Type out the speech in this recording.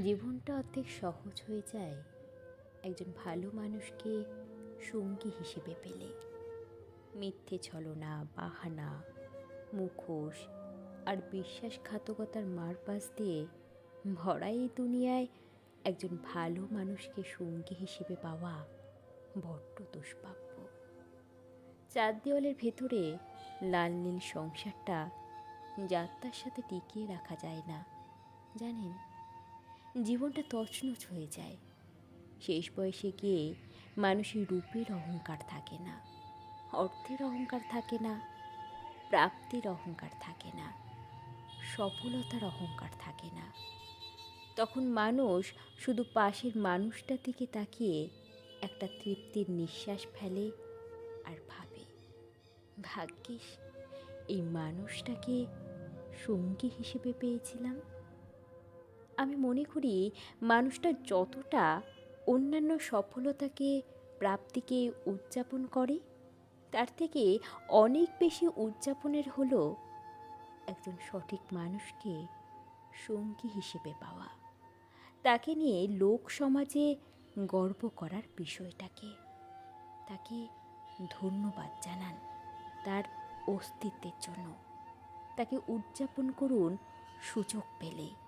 জীবনটা অর্ধেক সহজ হয়ে যায় একজন ভালো মানুষকে সঙ্গী হিসেবে পেলে। মিথ্যে ছলনা, বাহানা, মুখোশ আর বিশ্বাসঘাতকতার মারপাশ দিয়ে ভরা এই দুনিয়ায় একজন ভালো মানুষকে সঙ্গী হিসেবে পাওয়া বড্ড দুষ্প্রাপ্য। চার দেওয়ালের ভেতরে লাল নীল সংসারটা যাত্রার সাথে টিকিয়ে রাখা যায় না, জানেন? জীবনটা তছনছ হয়ে যায়। শেষ বয়সে গিয়ে মানুষের রূপের অহংকার থাকে না, অর্থের অহংকার থাকে না, প্রাপ্তির অহংকার থাকে না, সফলতার অহংকার থাকে না। তখন মানুষ শুধু পাশের মানুষটার দিকে তাকিয়ে একটা তৃপ্তির নিঃশ্বাস ফেলে আর ভাবে, ভাগ্যিস, এই মানুষটাকে সঙ্গী হিসেবে পেয়েছিলাম। আমি মনে করি মানুষটা যতটা অন্যান্য সফলতাকে, প্রাপ্তিকে উদযাপন করে, তার থেকে অনেক বেশি উদযাপনের হলো একজন সঠিক মানুষকে সঙ্গী হিসেবে পাওয়া। তাকে নিয়ে লোক সমাজে গর্ব করার বিষয়টাকে তাকে ধন্যবাদ জানান তার অস্তিত্বের জন্য। তাকে উদযাপন করুন সুযোগ পেলে।